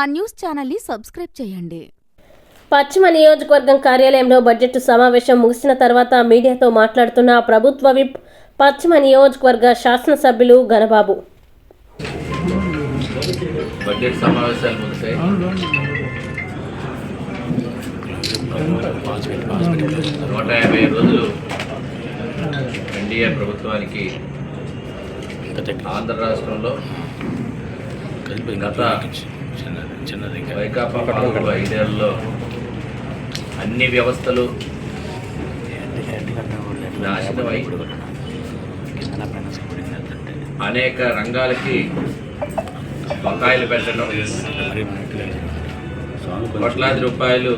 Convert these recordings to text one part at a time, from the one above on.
మా న్యూస్ ఛానల్ని సబ్స్క్రైబ్ చేయండి. పశ్చిమ నియోజకవర్గం కార్యాలయంలో బడ్జెట్ సమావేశం ముగిసిన తర్వాత మీడియాతో మాట్లాడుతున్న ప్రభుత్వ విప్ పశ్చిమ నియోజకవర్గ శాసనసభ్యులు ఘనబాబు. బడ్జెట్ సమావేశాలు ముగిశాయి నూట యాభై రోజులు ఎన్డీఏ ప్రభుత్వానికి ఆంధ్ర రాష్ట్రంలో గత వైకాపా పాలకులు ఐదేళ్ళలో అన్ని వ్యవస్థలు నాశనమై అనేక రంగాలకి బకాయిలు పెట్టడం. కోట్లాది రూపాయలు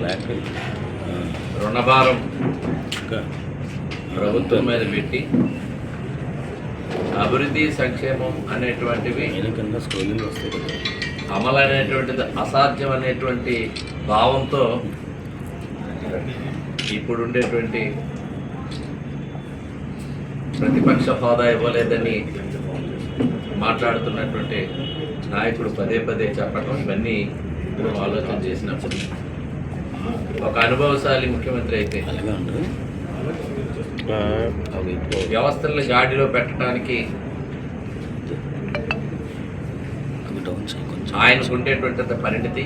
రుణభారం ప్రభుత్వం మీద పెట్టి అభివృద్ధి సంక్షేమం అనేటువంటివి అమలు అనేటువంటిది అసాధ్యం అనేటువంటి భావంతో ఇప్పుడు ఉండేటువంటి ప్రతిపక్ష హోదా ఇవ్వలేదని మాట్లాడుతున్నటువంటి నాయకుడు పదే పదే చెప్పడం ఇవన్నీ మనం ఆలోచన చేసినప్పుడు ఒక అనుభవశాలి ముఖ్యమంత్రి అయితే వ్యవస్థలను గాడిలో పెట్టడానికి ఆయనకు ఉండేటువంటి పరిణితి.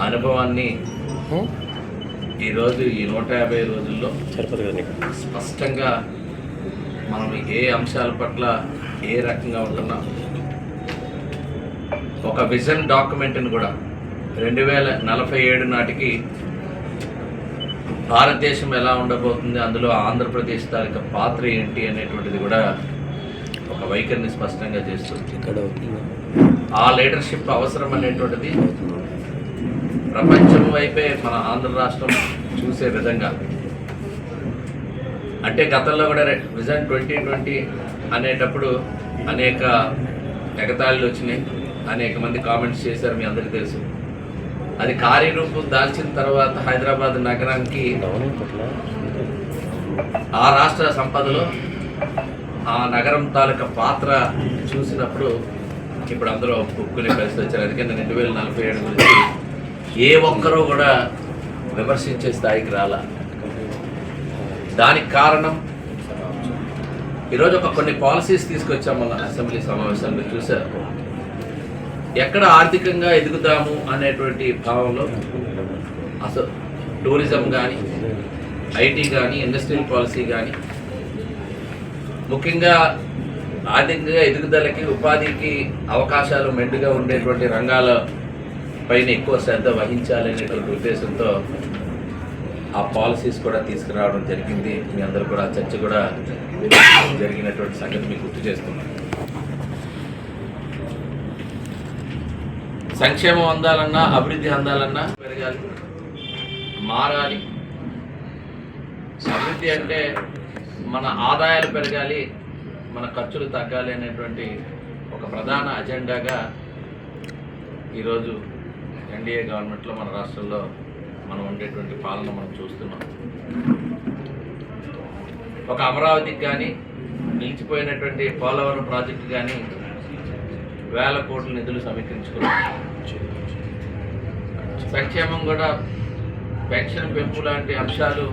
అనుభవాన్ని ఈరోజు ఈ నూట యాభై రోజుల్లో స్పష్టంగా మనం ఏ అంశాల పట్ల ఏ రకంగా ఉంటున్నాం? ఒక విజన్ డాక్యుమెంట్ని కూడా రెండు వేల నలభై ఏడు నాటికి భారతదేశం ఎలా ఉండబోతుంది అందులో ఆంధ్రప్రదేశ్ తాలూకా పాత్ర ఏంటి అనేటువంటిది కూడా ఒక వైఖరిని స్పష్టంగా చేస్తుంది ఆ లీడర్షిప్ అవసరం అనేటువంటిది ప్రపంచం వైపే మన ఆంధ్ర రాష్ట్రం చూసే విధంగా. అంటే గతంలో కూడా విజన్ ట్వంటీ ట్వంటీ అనేటప్పుడు అనేక ఎగతాళిలు వచ్చినాయి. అనేక మంది కామెంట్స్ చేశారు మీ అందరికీ తెలుసు. అది కార్యరూపం దాల్చిన తర్వాత హైదరాబాద్ నగరానికి ఆ రాష్ట్ర సంపదలో ఆ నగరం తాలూకా పాత్ర చూసినప్పుడు ఇప్పుడు అందరూ ఒప్పుకునే పరిస్థితి వచ్చారు అందుకని రెండు వేల నలభై ఏడు గురించి ఏ ఒక్కరూ కూడా విమర్శించే స్థాయికి రాలా. దానికి కారణం ఈరోజు ఒక కొన్ని పాలసీస్ తీసుకొచ్చాం మన అసెంబ్లీ సమావేశాలు మీరు చూశారు. ఎక్కడ ఆర్థికంగా ఎదుగుతాము అనేటువంటి భావంలో అసలు టూరిజం కానీ ఐటీ కానీ ఇండస్ట్రియల్ పాలసీ కానీ ముఖ్యంగా ఆర్థికంగా ఎదుగుదలకి ఉపాధికి అవకాశాలు మెండుగా ఉండేటువంటి రంగాల పైన ఎక్కువ శ్రద్ధ వహించాలనేటువంటి ఉద్దేశంతో ఆ పాలసీస్ కూడా తీసుకురావడం జరిగింది. మీ అందరూ కూడా చర్చ కూడా జరిగినటువంటి సంగతి మీకు గుర్తు చేస్తున్నాను. సంక్షేమం అందాలన్నా అభివృద్ధి అందాలన్నా పెరగాలి. మారాలి. అభివృద్ధి అంటే మన ఆదాయాలు పెరగాలి. మన ఖర్చులు తగ్గాలి అనేటువంటి ఒక ప్రధాన అజెండాగా ఈరోజు ఎన్డీఏ గవర్నమెంట్లో మన రాష్ట్రంలో మనం ఉండేటువంటి పాలన మనం చూస్తున్నాం. ఒక అమరావతికి కానీ నిలిచిపోయినటువంటి పోలవరం ప్రాజెక్టు కానీ వేల కోట్ల నిధులు సమీకరించుకున్నాం. సంక్షేమం కూడా పెన్షన్ పెంపు లాంటి అంశాలు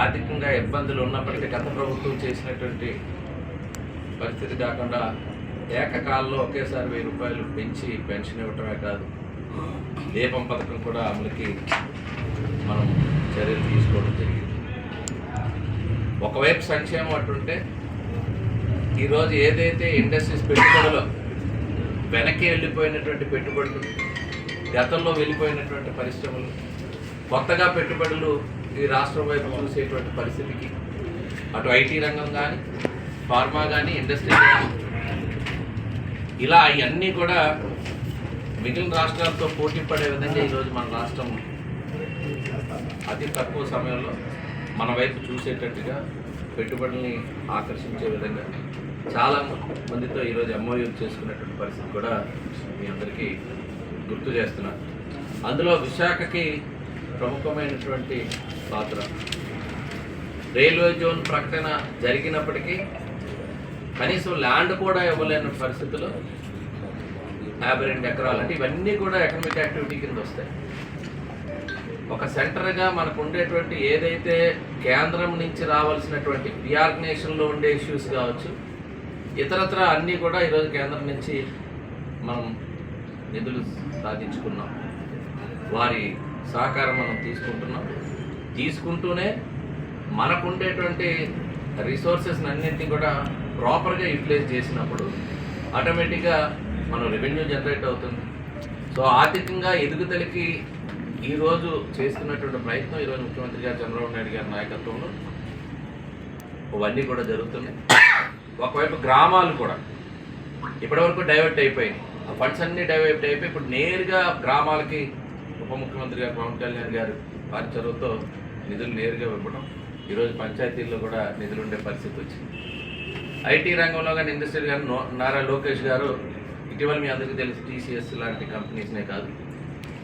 ఆర్థికంగా ఇబ్బందులు ఉన్నప్పటికీ గత ప్రభుత్వం చేసినటువంటి పరిస్థితి కాకుండా ఏకకాలంలో ఒకేసారి వెయ్యి రూపాయలు పెంచి పెన్షన్ ఇవ్వటమే కాదు దీపం పథకం కూడా అమలుకి మనం చర్యలు తీసుకోవడం జరిగింది. ఒకవైపు సంక్షేమం అటుంటే ఈరోజు ఏదైతే ఇండస్ట్రీస్ పెట్టుబడులు వెనక్కి వెళ్ళిపోయినటువంటి పెట్టుబడులు గతంలో వెళ్ళిపోయినటువంటి పరిశ్రమలు కొత్తగా పెట్టుబడులు ఈ రాష్ట్రం వైపు చూసేటువంటి పరిస్థితికి అటు ఐటీ రంగం కానీ ఫార్మా కానీ ఇండస్ట్రీ కానీ ఇలా అవన్నీ కూడా మిగిలిన రాష్ట్రాలతో పోటీ పడే విధంగా ఈరోజు మన రాష్ట్రం అతి తక్కువ సమయంలో మన వైపు చూసేటట్టుగా పెట్టుబడుల్ని ఆకర్షించే విధంగా చాలా మందితో ఈరోజు ఎంఓయూ చేసుకునేటువంటి పరిస్థితి కూడా మీ అందరికీ గుర్తు చేస్తున్నాను. అందులో విశాఖకి ప్రముఖమైనటువంటి పాత్ర. రైల్వే జోన్ ప్రకటన జరిగినప్పటికీ కనీసం ల్యాండ్ కూడా ఇవ్వలేని పరిస్థితుల్లో యాభై రెండు ఎకరాలు. అంటే ఇవన్నీ కూడా ఎకనామిక్ యాక్టివిటీ కింద వస్తాయి. ఒక సెంటర్గా మనకు ఉండేటువంటి ఏదైతే కేంద్రం నుంచి రావాల్సినటువంటి రీఆర్గనైజేషన్లో ఉండే ఇష్యూస్ కావచ్చు ఇతరత్ర అన్నీ కూడా ఈరోజు కేంద్రం నుంచి మనం నిధులు సాధించుకున్నాం. వారి సహకారం మనం తీసుకుంటున్నాం. తీసుకుంటూనే మనకు ఉండేటువంటి రిసోర్సెస్ అన్నింటినీ కూడా ప్రాపర్గా యూటిలైజ్ చేసినప్పుడు ఆటోమేటిక్గా మనం రెవెన్యూ జనరేట్ అవుతుంది. సో ఆర్థికంగా ఎదుగుదలకి ఈరోజు చేస్తున్నటువంటి ప్రయత్నం ఈరోజు ముఖ్యమంత్రి గారు చంద్రబాబు నాయుడు గారి నాయకత్వంలో అవన్నీ కూడా జరుగుతున్నాయి. ఒకవైపు గ్రామాలు కూడా ఇప్పటివరకు డైవర్ట్ అయిపోయినాయి. ఆ ఫండ్స్ అన్నీ డైవర్ట్ అయిపోయి ఇప్పుడు నేరుగా గ్రామాలకి ఉప ముఖ్యమంత్రి గారు పవన్ కళ్యాణ్ గారు వారి చొరవతో నిధులు నేరుగా ఇవ్వడం ఈరోజు పంచాయతీల్లో కూడా నిధులు ఉండే పరిస్థితి వచ్చింది. ఐటీ రంగంలో కానీ ఇండస్ట్రీ కానీ నారా లోకేష్ గారు ఇటీవల మీ అందరికీ తెలుసు టీసీఎస్ లాంటి కంపెనీస్నే కాదు.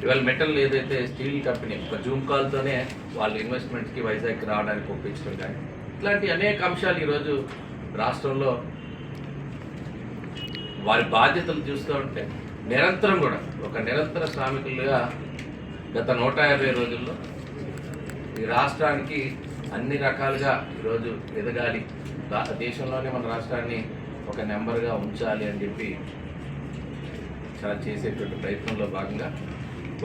ఇవాళ మెటల్ ఏదైతే స్టీల్ కంపెనీ ఒక జూమ్ కాల్తోనే వాళ్ళ ఇన్వెస్ట్మెంట్స్కి వైజాగ్కి రావడానికి ఒప్పించడం కానీ ఇట్లాంటి అనేక అంశాలు ఈరోజు రాష్ట్రంలో వారి బాధ్యతలు చూస్తూ ఉంటే నిరంతరం కూడా ఒక నిరంతర శ్రామికులుగా గత నూట యాభై రోజుల్లో ఈ రాష్ట్రానికి అన్ని రకాలుగా ఈరోజు ఎదగాలి దేశంలోనే మన రాష్ట్రాన్ని ఒక నెంబర్గా ఉంచాలి అని చెప్పి చాలా చేసేటువంటి ప్రయత్నంలో భాగంగా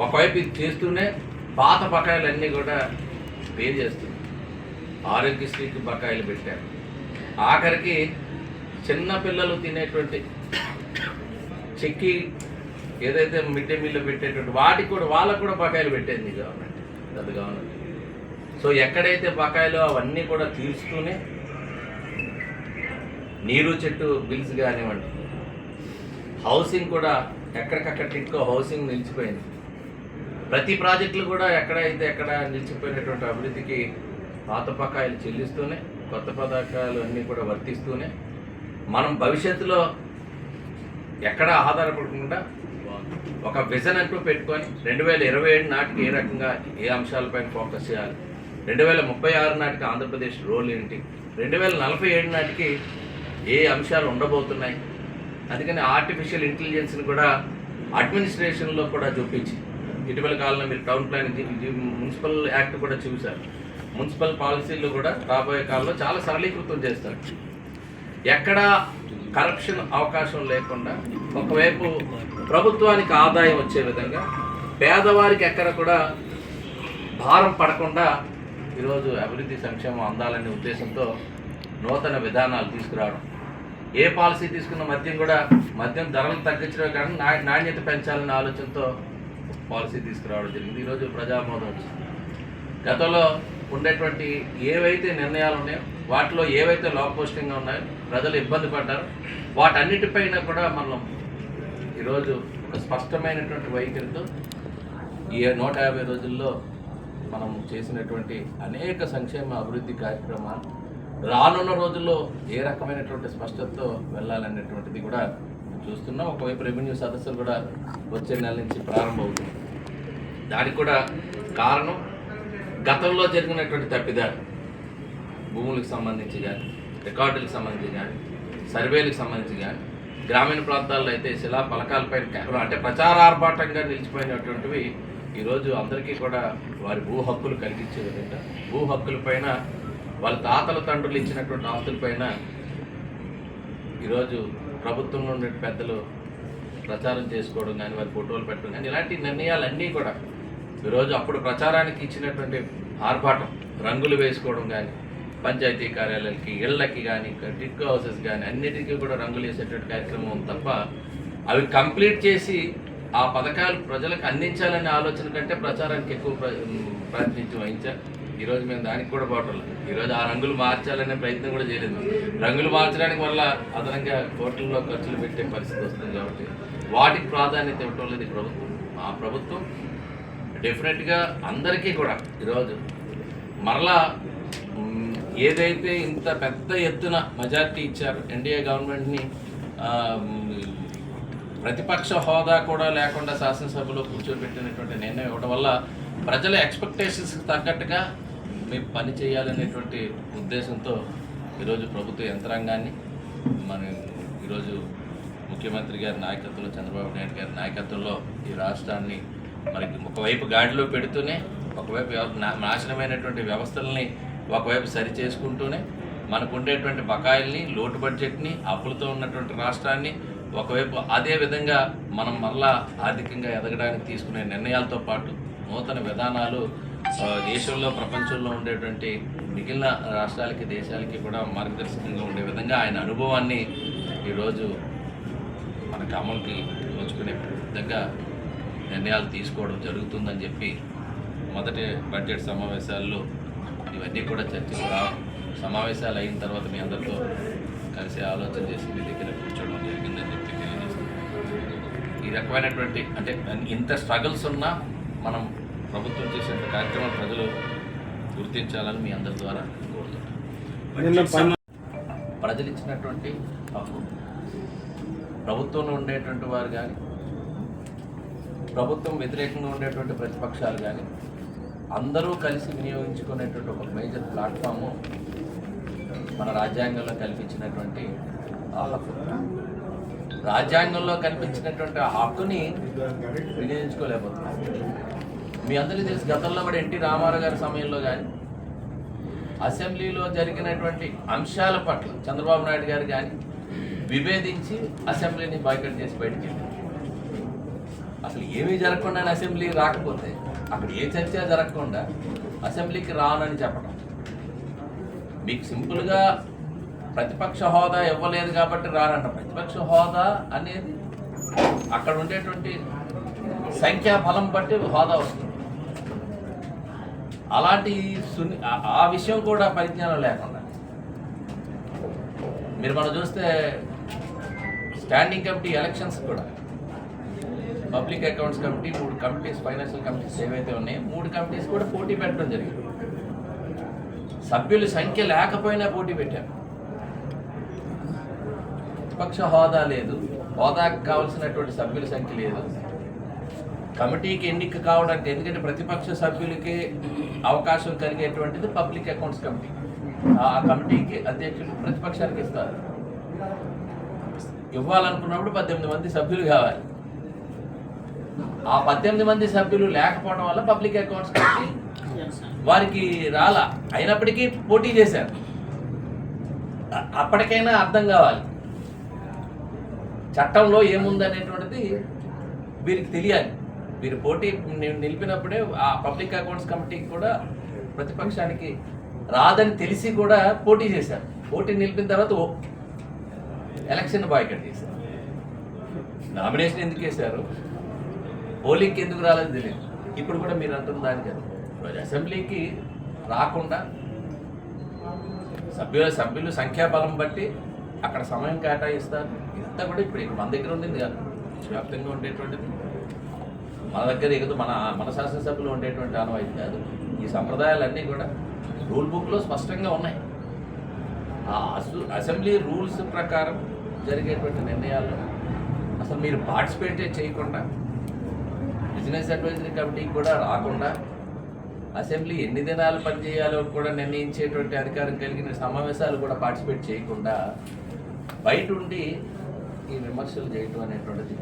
ఒకవైపు ఇది చేస్తూనే పాత బకాయిలన్నీ కూడా పే చేస్తుంది. ఆరోగ్యశ్రీకి బకాయిలు పెట్టారు. ఆఖరికి చిన్న పిల్లలు తినేటువంటి చెక్కి ఏదైతే మిడ్ డే మీల్లో పెట్టేటువంటి వాటికి కూడా వాళ్ళకు కూడా బకాయిలు పెట్టేది గవర్నమెంట్. గత గవర్నమెంట్. సో ఎక్కడైతే బకాయిలో అవన్నీ కూడా తీర్చుతూనే నీరు చెట్టు బిల్స్ కానివ్వండి. హౌసింగ్ కూడా ఎక్కడికక్కడ టిక్కో హౌసింగ్ నిలిచిపోయింది. ప్రతి ప్రాజెక్టులు కూడా ఎక్కడైతే ఎక్కడ నిలిచిపోయినటువంటి అభివృద్ధికి పాత బకాయిలు చెల్లిస్తూనే కొత్త పథకాలు అన్నీ కూడా వర్తిస్తూనే మనం భవిష్యత్తులో ఎక్కడ ఆధారపడకుండా ఒక విజన్ అంటూ పెట్టుకొని రెండు వేల ఇరవై ఏడు నాటికి ఏ రకంగా ఏ అంశాలపైన ఫోకస్ చేయాలి? రెండు వేల ముప్పై ఆరు నాటికి ఆంధ్రప్రదేశ్ రోల్ ఏంటి? రెండు వేల నలభై ఏడు నాటికి ఏ అంశాలు ఉండబోతున్నాయి? అందుకని ఆర్టిఫిషియల్ ఇంటెలిజెన్స్ని కూడా అడ్మినిస్ట్రేషన్లో కూడా చూపించి ఇటీవల కాలంలో మీరు టౌన్ ప్లానింగ్ మున్సిపల్ యాక్ట్ కూడా చూశారు. మున్సిపల్ పాలసీలు కూడా రాబోయే కాలంలో చాలా సరళీకృతం చేస్తారు. ఎక్కడ కరప్షన్ అవకాశం లేకుండా ఒకవైపు ప్రభుత్వానికి ఆదాయం వచ్చే విధంగా పేదవారికి ఎక్కడ కూడా భారం పడకుండా ఈరోజు అభివృద్ధి సంక్షేమం అందాలనే ఉద్దేశంతో నూతన విధానాలు తీసుకురావడం ఏ పాలసీ తీసుకున్న మద్యం కూడా మద్యం ధరలు తగ్గించడం కానీ నా నాణ్యత పెంచాలనే ఆలోచనతో పాలసీ తీసుకురావడం జరిగింది. ఈరోజు ప్రజామోదం వచ్చింది. గతంలో ఉండేటువంటి ఏవైతే నిర్ణయాలు ఉన్నాయో వాటిలో ఏవైతే లో పోస్టింగ్గా ఉన్నాయో ప్రజలు ఇబ్బంది పడ్డారు. వాటన్నిటిపైన కూడా మనం ఈరోజు ఒక స్పష్టమైనటువంటి వైఖరితో ఈ నూట యాభై రోజుల్లో మనం చేసినటువంటి అనేక సంక్షేమ అభివృద్ధి కార్యక్రమాలు రానున్న రోజుల్లో ఏ రకమైనటువంటి స్పష్టతతో వెళ్ళాలనేటువంటిది కూడా చూస్తున్నాం. ఒకవైపు రెవెన్యూ సదస్సులు కూడా వచ్చే నెల నుంచి ప్రారంభమవుతుంది దానికి కూడా కారణం గతంలో జరిగినటువంటి తప్పిదారు భూములకు సంబంధించి కానీ రికార్డులకు సంబంధించి కానీ సర్వేలకు సంబంధించి కానీ గ్రామీణ ప్రాంతాల్లో అయితే శిలా పలకాలపై అంటే ప్రచారార్భాటంగా నిలిచిపోయినటువంటివి ఈరోజు అందరికీ కూడా వారి భూ హక్కులు కలిగించే విధంగా భూ హక్కులపైన వాళ్ళ తాతల తండ్రులు ఇచ్చినటువంటి ఆస్తులపైన ఈరోజు ప్రభుత్వంలో ఉండే పెద్దలు ప్రచారం చేసుకోవడం కానీ వారి ఫోటోలు పెట్టడం కానీ ఇలాంటి నిర్ణయాలన్నీ కూడా ఈరోజు అప్పుడు ప్రచారానికి ఇచ్చినటువంటి ఆర్భాటం రంగులు వేసుకోవడం కానీ పంచాయతీ కార్యాలయాలకి ఇళ్ళకి కానీ టిక్ హౌసెస్ కానీ అన్నిటికీ కూడా రంగులు వేసేటువంటి కార్యక్రమం ఉంది తప్ప అవి కంప్లీట్ చేసి ఆ పథకాలు ప్రజలకు అందించాలనే ఆలోచన కంటే ప్రచారానికి ఎక్కువ ప్ర- ప్రయత్నించి వహించారు ఈరోజు మేము దానికి కూడా పోవటం ఈరోజు ఆ రంగులు మార్చాలనే ప్రయత్నం కూడా చేయలేదు రంగులు మార్చడానికి వల్ల అదనంగా కోట్లలో ఖర్చులు పెట్టే పరిస్థితి వస్తుంది కాబట్టి వాటికి ప్రాధాన్యత ఇవ్వటం లేదు ఈ ప్రభుత్వం. ఆ ప్రభుత్వం డెఫినెట్గా అందరికీ కూడా ఈరోజు మరలా ఏదైతే ఇంత పెద్ద ఎత్తున మెజార్టీ ఇచ్చారు ఎన్డీఏ గవర్నమెంట్ని ప్రతిపక్ష హోదా కూడా లేకుండా శాసనసభలో కూర్చోబెట్టినటువంటి నిర్ణయం ఇవ్వడం వల్ల ప్రజల ఎక్స్పెక్టేషన్స్కి తగ్గట్టుగా మేము పని చేయాలనేటువంటి ఉద్దేశంతో ఈరోజు ప్రభుత్వ యంత్రాంగాన్ని మనం ఈరోజు ముఖ్యమంత్రి గారి నాయకత్వంలో చంద్రబాబు నాయుడు గారి నాయకత్వంలో ఈ రాష్ట్రాన్ని మనకి ఒకవైపు గాడిలో పెడుతూనే ఒకవైపు నా- నాశనమైనటువంటి వ్యవస్థల్ని ఒకవైపు సరి చేసుకుంటూనే మనకు ఉండేటువంటి బకాయిల్ని లోటు బడ్జెట్ని అప్పులతో ఉన్నటువంటి రాష్ట్రాన్ని ఒకవైపు అదే విధంగా మనం మరలా ఆర్థికంగా ఎదగడానికి తీసుకునే నిర్ణయాలతో పాటు నూతన విధానాలు దేశంలో ప్రపంచంలో ఉండేటువంటి మిగిలిన రాష్ట్రాలకి దేశాలకి కూడా మార్గదర్శకంగా ఉండే విధంగా ఆయన అనుభవాన్ని ఈరోజు మనకు అమలుకి నోచుకునే విధంగా నిర్ణయాలు తీసుకోవడం జరుగుతుందని చెప్పి మొదటి బడ్జెట్ సమావేశాల్లో ఇవన్నీ కూడా చర్చకు రా సమావేశాలు అయిన తర్వాత మీ అందరితో కలిసి ఆలోచన చేసి మీ దగ్గర కూర్చోవడం జరిగిందని చెప్పి తెలియజేస్తున్నాను. ఈ రకమైనటువంటి అంటే ఇంత స్ట్రగుల్స్ ఉన్నా మనం ప్రభుత్వం చేసే కార్యక్రమం ప్రజలు గుర్తించాలని మీ అందరి ద్వారా కోరుతున్నాను. ప్రజలు ఇచ్చినటువంటి హక్కు ప్రభుత్వంలో ఉండేటువంటి వారు కానీ ప్రభుత్వం వ్యతిరేకంగా ఉండేటువంటి ప్రతిపక్షాలు కానీ అందరూ కలిసి వినియోగించుకునేటువంటి ఒక మేజర్ ప్లాట్ఫాము మన రాజ్యాంగంలో కల్పించినటువంటి ఆ హక్కు. రాజ్యాంగంలో కల్పించినటువంటి ఆ హక్కుని వినియోగించుకోలేకపోతున్నాం. మీ అందరికీ తెలుసు గతంలో కూడా ఎన్టీ రామారావు గారి సమయంలో కానీ అసెంబ్లీలో జరిగినటువంటి అంశాల పట్ల చంద్రబాబు నాయుడు గారు కానీ విభేదించి అసెంబ్లీని బాయ్కట్ చేసి బయటకు వెళ్ళారు. అసలు ఏమీ జరగకుండా అసెంబ్లీ రాకపోతే అక్కడ ఏ చర్చ జరగకుండా అసెంబ్లీకి రానని చెప్పడం. మీకు సింపుల్గా ప్రతిపక్ష హోదా ఇవ్వలేదు కాబట్టి రానంట. ప్రతిపక్ష హోదా అనేది అక్కడ ఉండేటువంటి సంఖ్యాఫలం బట్టి హోదా వస్తుంది. అలాంటి సున్ని ఆ- విషయం కూడా పరిజ్ఞానం లేకుండా. మీరు మనం చూస్తే స్టాండింగ్ కమిటీ ఎలక్షన్స్ కూడా. పబ్లిక్ అకౌంట్స్ కమిటీ మూడు కమిటీస్ ఫైనాన్షియల్ కమిటీస్ ఏవైతే ఉన్నాయో మూడు కమిటీస్ కూడా పోటీ పెట్టడం జరిగింది. సభ్యుల సంఖ్య లేకపోయినా పోటీ పెట్టారు. విపక్ష హోదా లేదు. హోదాకు కావాల్సినటువంటి సభ్యుల సంఖ్య లేదు. కమిటీకి ఎన్నిక కావడానికి ఎందుకంటే ప్రతిపక్ష సభ్యులకి అవకాశం కలిగేటువంటిది పబ్లిక్ అకౌంట్స్ కమిటీ. ఆ కమిటీకి అధ్యక్షులు ప్రతిపక్షానికి ఇస్తారు. ఇవ్వాలనుకున్నప్పుడు పద్దెనిమిది మంది సభ్యులు కావాలి. ఆ పద్దెనిమిది మంది సభ్యులు లేకపోవడం వల్ల పబ్లిక్ అకౌంట్స్ కమిటీ వారికి రాలా. అయినప్పటికీ పోటీ చేశారు. అప్పటికైనా అర్థం కావాలి. చట్టంలో ఏముంది అనేటువంటిది వీరికి తెలియాలి. వీరు పోటీ నిలిపినప్పుడే ఆ పబ్లిక్ అకౌంట్స్ కమిటీకి కూడా ప్రతిపక్షానికి రాదని తెలిసి కూడా పోటీ చేశారు. పోటీ నిలిపిన తర్వాత ఓ ఎలక్షన్ బాయ్కట్ చేశారు. నామినేషన్ ఎందుకు వేశారు? పోలింగ్కి ఎందుకు రాలేదు తెలియదు. ఇప్పుడు కూడా మీరు అంటున్న దానికి అది. అసెంబ్లీకి రాకుండా సభ్యుల సభ్యులు సంఖ్యాబలం బట్టి అక్కడ సమయం కేటాయిస్తారు. ఇదంతా కూడా ఇప్పుడు మన దగ్గర ఉంది కాదు. వ్యాప్తంగా ఉండేటువంటిది. మన దగ్గర ఎగదు మన మన శాసనసభ్యులు ఉండేటువంటి ఆనవాయితీ కాదు. ఈ సంప్రదాయాలన్నీ కూడా రూల్ బుక్లో స్పష్టంగా ఉన్నాయి. ఆ అసు అసెంబ్లీ రూల్స్ ప్రకారం జరిగేటువంటి నిర్ణయాల్లో అసలు మీరు పార్టిసిపేట్ చేయకుండా బిజినెస్ అడ్వైజరీ కమిటీకి కూడా రాకుండా అసెంబ్లీ ఎన్ని దినాలు పనిచేయాలో కూడా నిర్ణయించేటువంటి అధికారం కలిగిన సమావేశాలు కూడా పార్టిసిపేట్ చేయకుండా బయట ఉండి ఈ విమర్శలు చేయటం అనేటువంటిది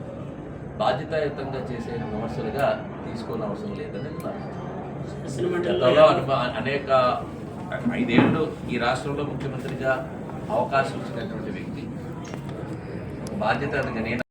బాధ్యతాయుతంగా చేసే విమర్శలుగా తీసుకోని అవసరం లేదని గతంలో అనుభవ అనేక ఐదేళ్ళు ఈ రాష్ట్రంలో ముఖ్యమంత్రిగా అవకాశం ఇచ్చినటువంటి వ్యక్తి. బాధ్యత నేను